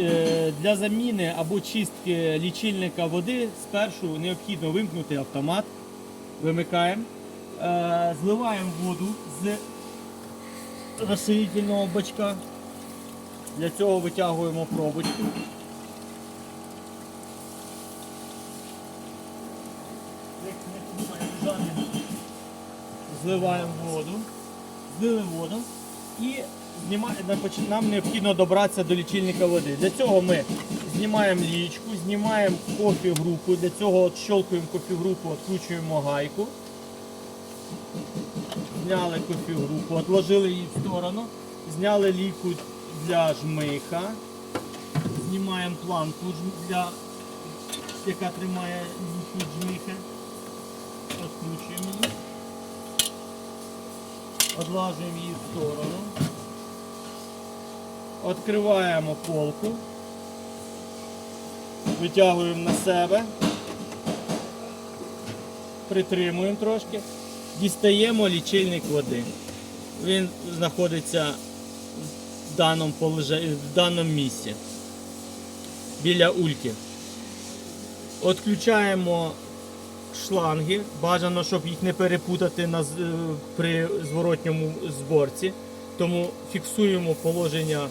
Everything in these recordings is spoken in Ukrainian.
е, для заміни або чистки лічильника води спершу необхідно вимкнути автомат. Вимикаємо, е, зливаємо воду з розширительного бачка. Для цього витягуємо пробочку. Зливаємо воду, злили воду і нам необхідно добратися до лічильника води. Для цього ми знімаємо лічку, знімаємо кофі-групу, для цього щелкуємо кофі-групу, відкручуємо гайку. Зняли кофі-групу, відложили її в сторону, зняли ліку для жмиха, знімаємо планку для, яка тримає ліку жмиха, відкручуємо її. Одлажуємо її в сторону. Відкриваємо полку. Витягуємо на себе. Притримуємо трошки. Дістаємо лічильник води. Він знаходиться в даному, положа- в даному місці. Біля ульки. Відключаємо шланги. Бажано, щоб їх не перепутати на, е, при зворотньому зборці. Тому фіксуємо положення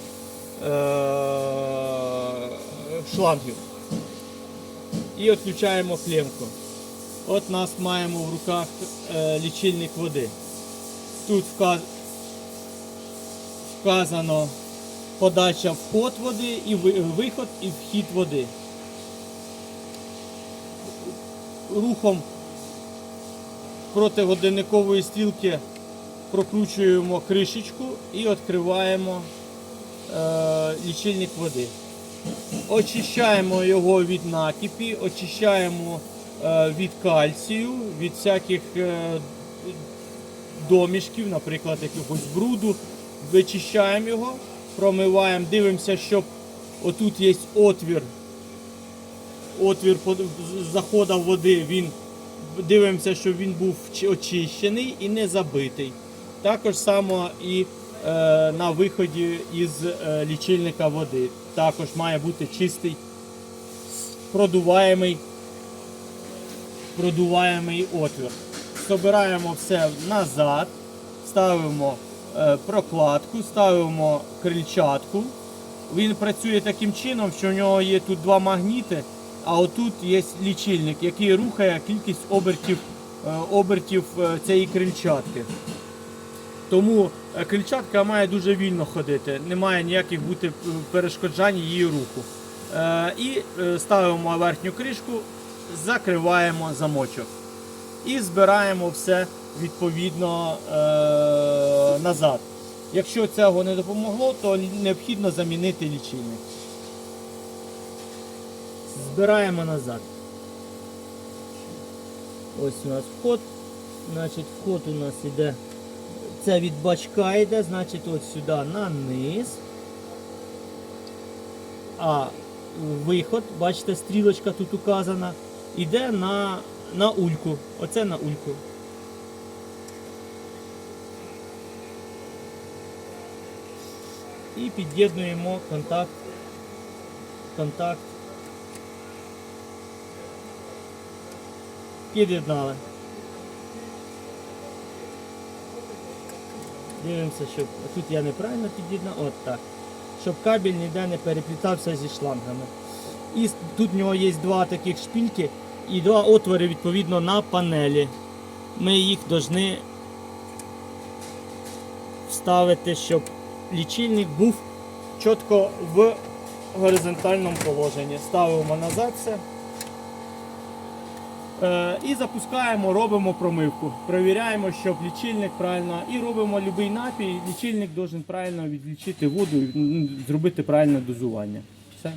шлангів. І відключаємо клемку. От нас маємо в руках е, лічильник води. Тут вказано подача вход води і виход і вхід води. Рухом проти годинникової стрілки прокручуємо кришечку і відкриваємо е, лічильник води. Очищаємо його від накипі, очищаємо е, від кальцію, від всяких е, домішків, наприклад, якогось бруду. Вичищаємо його, промиваємо, дивимося, щоб отут є отвір. Отвір заходу води, він дивимося, щоб він був очищений і не забитий. Також само і на виході із е, лічильника води. Також має бути чистий, продуваємий, продуваємий отвір. Собираємо все назад, ставимо е, прокладку, ставимо крильчатку. Він працює таким чином, що в нього є тут два магніти, а отут є лічильник, який рухає кількість обертів, е, обертів е, цієї крильчатки. Тому е, крильчатка має дуже вільно ходити, немає ніяких бути е, перешкоджань її руху. Е, І е, ставимо верхню кришку, закриваємо замочок. І збираємо все відповідно е, назад. Якщо цього не допомогло, то необхідно замінити лічильник. Збираємо назад. Ось у нас вход. Значить, вход у нас іде. Це від бачка йде, значить, от сюди на низ. А виход, бачите, стрілочка тут указана, іде на, на ульку. Оце на ульку. І під'єднуємо контакт. Контакт. Під'єднали. Дивимося, щоб тут я неправильно під'єднав. От так. Щоб кабель ніде не переплітався зі шлангами. І тут в нього є два таких шпільки і два отвори відповідно на панелі. Ми їх повинні вставити, щоб лічильник був чітко в горизонтальному положенні. Ставимо назад все. Е, І запускаємо, робимо промивку. Провіряємо, щоб лічильник правильно. І робимо будь-який напій. Лічильник має правильно відлічити воду і зробити правильне дозування. Все.